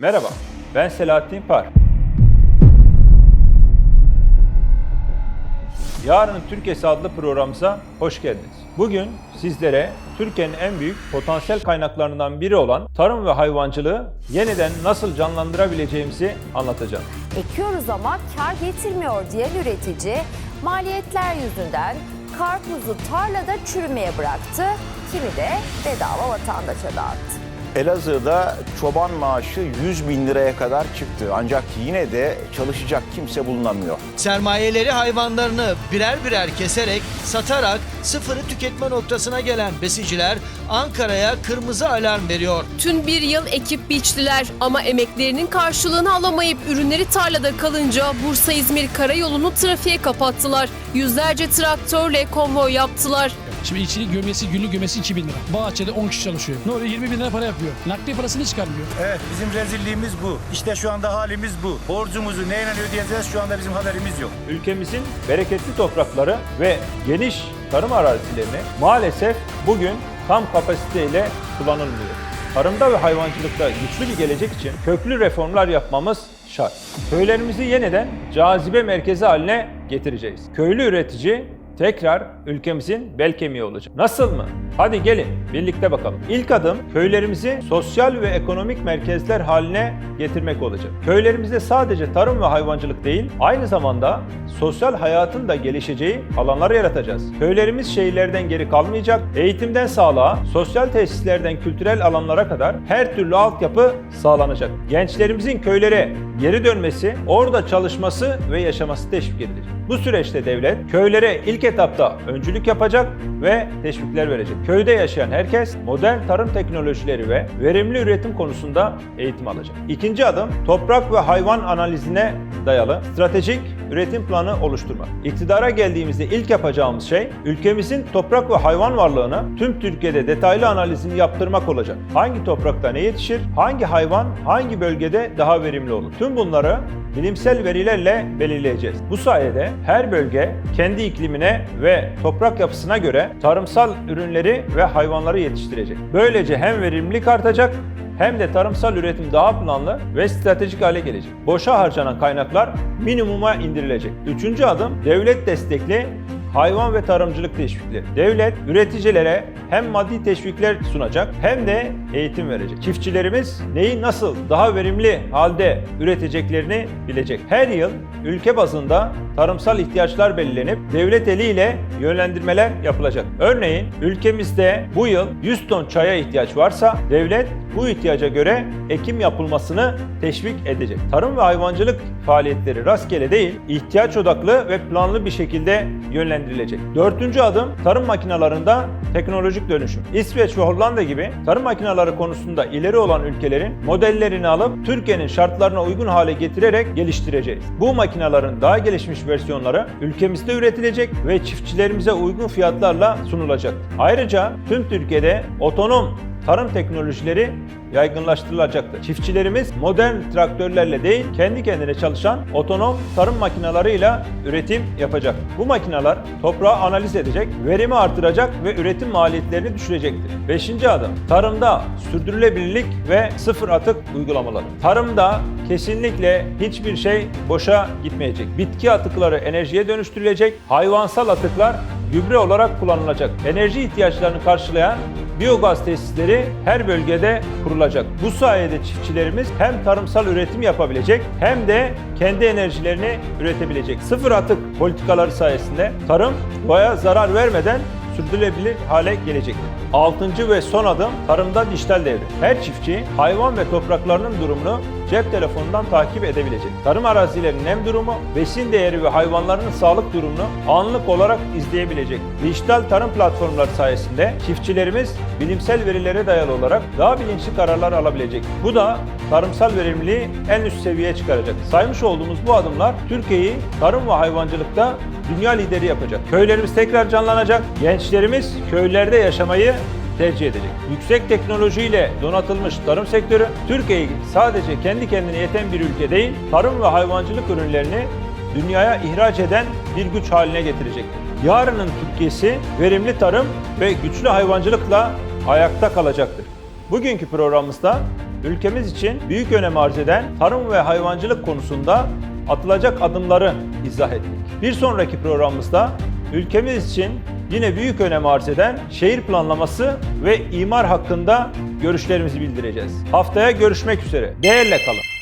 Merhaba, ben Selahattin Par. Yarının Türkiye'si adlı programımıza hoş geldiniz. Bugün sizlere Türkiye'nin en büyük potansiyel kaynaklarından biri olan tarım ve hayvancılığı yeniden nasıl canlandırabileceğimizi anlatacağım. Ekiyoruz ama kar getirmiyor diyen üretici maliyetler yüzünden karpuzu tarlada çürümeye bıraktı. Kimi de bedava vatandaşa dağıttı. Elazığ'da çoban maaşı 100 bin liraya kadar çıktı. Ancak yine de çalışacak kimse bulunamıyor. Sermayeleri hayvanlarını birer birer keserek, satarak sıfırı tüketme noktasına gelen besiciler Ankara'ya kırmızı alarm veriyor. Tüm bir yıl ekip biçtiler ama emeklerinin karşılığını alamayıp ürünleri tarlada kalınca Bursa-İzmir karayolunu trafiğe kapattılar. Yüzlerce traktörle konvoy yaptılar. Şimdi işçilik gömesi, günlük gömesi 2000 lira. Bahçede 10 kişi çalışıyor. Ne oluyor? 20 bin lira para yapıyor. Nakliye parasını çıkarmıyor. Evet bizim rezilliğimiz bu. İşte şu anda halimiz bu. Borcumuzu neyle ödeyeceğiz şu anda bizim haberimiz yok. Ülkemizin bereketli toprakları ve geniş tarım arazilerini maalesef bugün tam kapasiteyle kullanılmıyor. Tarımda ve hayvancılıkta güçlü bir gelecek için köklü reformlar yapmamız şart. Köylerimizi yeniden cazibe merkezi haline getireceğiz. Köylü üretici tekrar ülkemizin bel kemiği olacak. Nasıl mı? Hadi gelin birlikte bakalım. İlk adım köylerimizi sosyal ve ekonomik merkezler haline getirmek olacak. Köylerimizde sadece tarım ve hayvancılık değil, aynı zamanda sosyal hayatın da gelişeceği alanlar yaratacağız. Köylerimiz şehirlerden geri kalmayacak, eğitimden sağlığa, sosyal tesislerden kültürel alanlara kadar her türlü altyapı sağlanacak. Gençlerimizin köylere geri dönmesi, orada çalışması ve yaşaması teşvik edilecek. Bu süreçte devlet köylere ilk etapta öncülük yapacak ve teşvikler verecek. Köyde yaşayan herkes modern tarım teknolojileri ve verimli üretim konusunda eğitim alacak. İkinci adım toprak ve hayvan analizine dayalı stratejik üretim planı oluşturmak. İktidara geldiğimizde ilk yapacağımız şey ülkemizin toprak ve hayvan varlığını tüm Türkiye'de detaylı analizini yaptırmak olacak. Hangi toprakta ne yetişir, hangi hayvan hangi bölgede daha verimli olur? Tüm bunları bilimsel verilerle belirleyeceğiz. Bu sayede her bölge kendi iklimine ve toprak yapısına göre tarımsal ürünleri ve hayvanları yetiştirecek. Böylece hem verimlilik artacak hem de tarımsal üretim daha planlı ve stratejik hale gelecek. Boşa harcanan kaynaklar minimuma indirilecek. Üçüncü adım devlet destekli hayvan ve tarımcılık teşvikleri. Devlet üreticilere hem maddi teşvikler sunacak hem de eğitim verecek. Çiftçilerimiz neyi nasıl daha verimli halde üreteceklerini bilecek. Her yıl ülke bazında tarımsal ihtiyaçlar belirlenip devlet eliyle yönlendirmeler yapılacak. Örneğin ülkemizde bu yıl 100 ton çaya ihtiyaç varsa devlet bu ihtiyaca göre ekim yapılmasını teşvik edecek. Tarım ve hayvancılık faaliyetleri rastgele değil, ihtiyaç odaklı ve planlı bir şekilde yönlendirilecek. Dördüncü adım tarım makinalarında teknolojik dönüşüm. İsveç ve Hollanda gibi tarım makineleri konusunda ileri olan ülkelerin modellerini alıp Türkiye'nin şartlarına uygun hale getirerek geliştireceğiz. Bu makinelerin daha gelişmiş versiyonları ülkemizde üretilecek ve çiftçilerimize uygun fiyatlarla sunulacak. Ayrıca tüm Türkiye'de otonom tarım teknolojileri yaygınlaştırılacaktır. Çiftçilerimiz modern traktörlerle değil, kendi kendine çalışan otonom tarım makinalarıyla üretim yapacak. Bu makineler toprağı analiz edecek, verimi artıracak ve üretim maliyetlerini düşürecektir. Beşinci adım, tarımda sürdürülebilirlik ve sıfır atık uygulamaları. Tarımda kesinlikle hiçbir şey boşa gitmeyecek. Bitki atıkları enerjiye dönüştürülecek, hayvansal atıklar gübre olarak kullanılacak. Enerji ihtiyaçlarını karşılayan biyogaz tesisleri her bölgede kurulacak. Bu sayede çiftçilerimiz hem tarımsal üretim yapabilecek hem de kendi enerjilerini üretebilecek. Sıfır atık politikaları sayesinde tarım doğaya zarar vermeden sürdürülebilir hale gelecektir. Altıncı ve son adım tarımda dijital devrim. Her çiftçi hayvan ve topraklarının durumunu cep telefonundan takip edebilecek. Tarım arazilerinin nem durumu, besin değeri ve hayvanların sağlık durumunu anlık olarak izleyebilecek. Dijital tarım platformları sayesinde çiftçilerimiz bilimsel verilere dayalı olarak daha bilinçli kararlar alabilecek. Bu da tarımsal verimliliği en üst seviyeye çıkaracak. Saymış olduğumuz bu adımlar Türkiye'yi tarım ve hayvancılıkta dünya lideri yapacak. Köylerimiz tekrar canlanacak. Gençlerimiz köylerde yaşamayı tercih edecek. Yüksek teknolojiyle donatılmış tarım sektörü Türkiye'yi sadece kendi kendine yeten bir ülke değil, tarım ve hayvancılık ürünlerini dünyaya ihraç eden bir güç haline getirecektir. Yarının Türkiye'si verimli tarım ve güçlü hayvancılıkla ayakta kalacaktır. Bugünkü programımızda ülkemiz için büyük önem arz eden tarım ve hayvancılık konusunda atılacak adımları izah ettik. Bir sonraki programımızda ülkemiz için yine büyük önem arz eden şehir planlaması ve imar hakkında görüşlerimizi bildireceğiz. Haftaya görüşmek üzere. Değerle kalın.